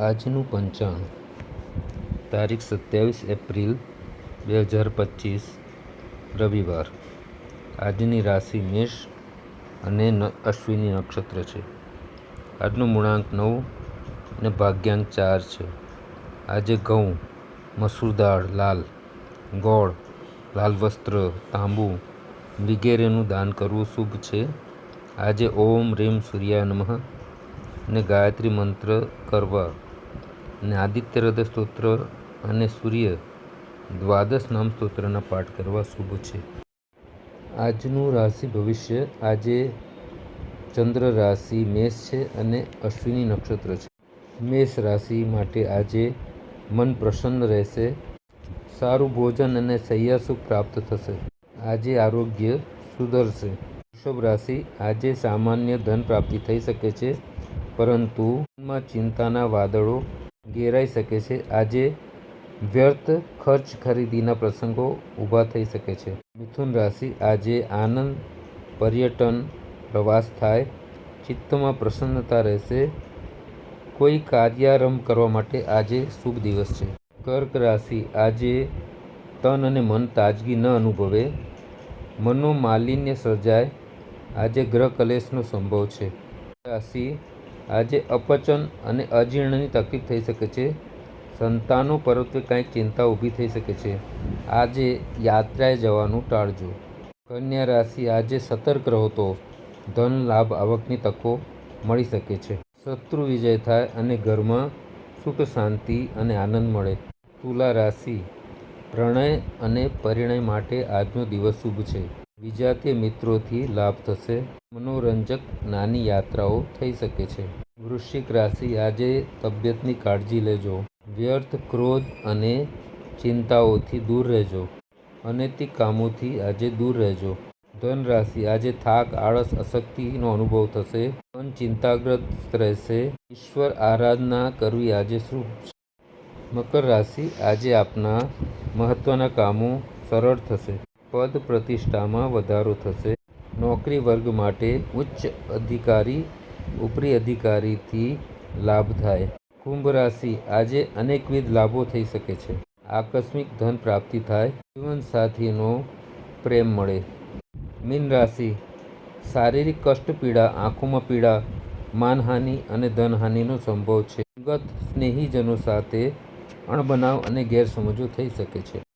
આજનું પંચાંગ તારીખ સત્યાવીસ એપ્રિલ બે હજાર પચીસ, રવિવાર. આજની રાશિ મેષ અને અશ્વિની નક્ષત્ર છે. આજનો મૂળાંક નવ અને ભાગ્યાંક ચાર છે. આજે ઘઉં, મસૂર દાળ લાલ, ગોળ, લાલ વસ્ત્ર, તાંબુ, વગેરેનું દાન કરવું શુભ છે. આજે ઓમ, રેમ, સૂર્યા નમઃ અને ગાયત્રી મંત્ર કરવા. અને આદિત્ય હૃદય સ્તોત્ર અને સૂર્ય દ્વાદશ નામ સ્તોત્રના પાઠ કરવા શુભ છે. આજનું રાશિ ભવિષ્ય આજે ચંદ્ર રાશિ મેષ છે અને અશ્વિની નક્ષત્ર છે. મેષ રાશિ માટે આજે મન પ્રસન્ન રહેશે, સારું ભોજન અને સૈયાસુખ પ્રાપ્ત થશે, આજે આરોગ્ય સુધરશે. વૃષભ રાશિ આજે સામાન્ય ધન પ્રાપ્તિ થઈ શકે છે, પરંતુ ચિંતાના વાદળો ઘેરાઈ શકે છે. આજે વ્યર્થ ખર્ચ ખરીદીના પ્રસંગો ઊભા થઈ શકે છે. મિથુન રાશિ આજે આનંદ, પર્યટન, પ્રવાસ થાય. ચિત્તમાં પ્રસન્નતા રહેશે. કોઈ કાર્યારંભ કરવા માટે આજે શુભ દિવસ છે. કર્ક રાશિ આજે તન અને મન તાજગી ન અનુભવે. મનોમાલિન્ય સર્જાય. આજે ગ્રહ કલેશનો સંભવ છે. રાશિ આજે અપચન અને અજીર્ણની તકલીફ થઈ શકે છે. સંતાનો પરત્વે કંઈક ચિંતા ઊભી થઈ શકે છે. આજે યાત્રાએ જવાનું ટાળજો. કન્યા રાશિ આજે સતર્ક રહો તો ધન લાભ આવકની તકો મળી શકે છે. શત્રુ વિજય થાય અને ઘરમાં સુખ, શાંતિ અને આનંદ મળે. તુલા રાશિ પ્રણય અને પરિણય માટે આજનો દિવસ શુભ છે. વિજાતીય મિત્રોથી લાભ થશે. મનોરંજક નાની યાત્રાઓ થઈ શકે છે. વૃશ્ચિક રાશિ, આજે તબિયતની કાળજી લેજો. વ્યર્થ ક્રોધ અને ચિંતાઓથી દૂર રહેજો. અનૈતિક કામોથી આજે દૂર રહેજો. ધન રાશિ, આજે થાક, આળસ અશક્તિનો અનુભવ થશે. મન ચિંતાગ્રસ્ત રહેશે. ઈશ્વર આરાધના કરવી આજે શુભ મકર રાશિ, આજે આપના મહત્ત્વના કામો સરળ થશે. પદ પ્રતિષ્ઠામાં વધારો થશે. નોકરી વર્ગ માટે ઉચ્ચ અધિકારી, ઉપરી અધિકારીથી લાભ થાય. કુંભ રાશિ આજે અનેકવિધ લાભો થઈ શકે છે. આકસ્મિક ધન પ્રાપ્તિ થાય. જીવનસાથીનો પ્રેમ મળે. મીન રાશિ શારીરિક કષ્ટ પીડા, આંખોમાં પીડા, માનહાનિ અને ધનહાનિનો સંભવ છે. અંગત સ્નેહીજનો સાથે અણબનાવ અને ગેરસમજો થઈ શકે છે.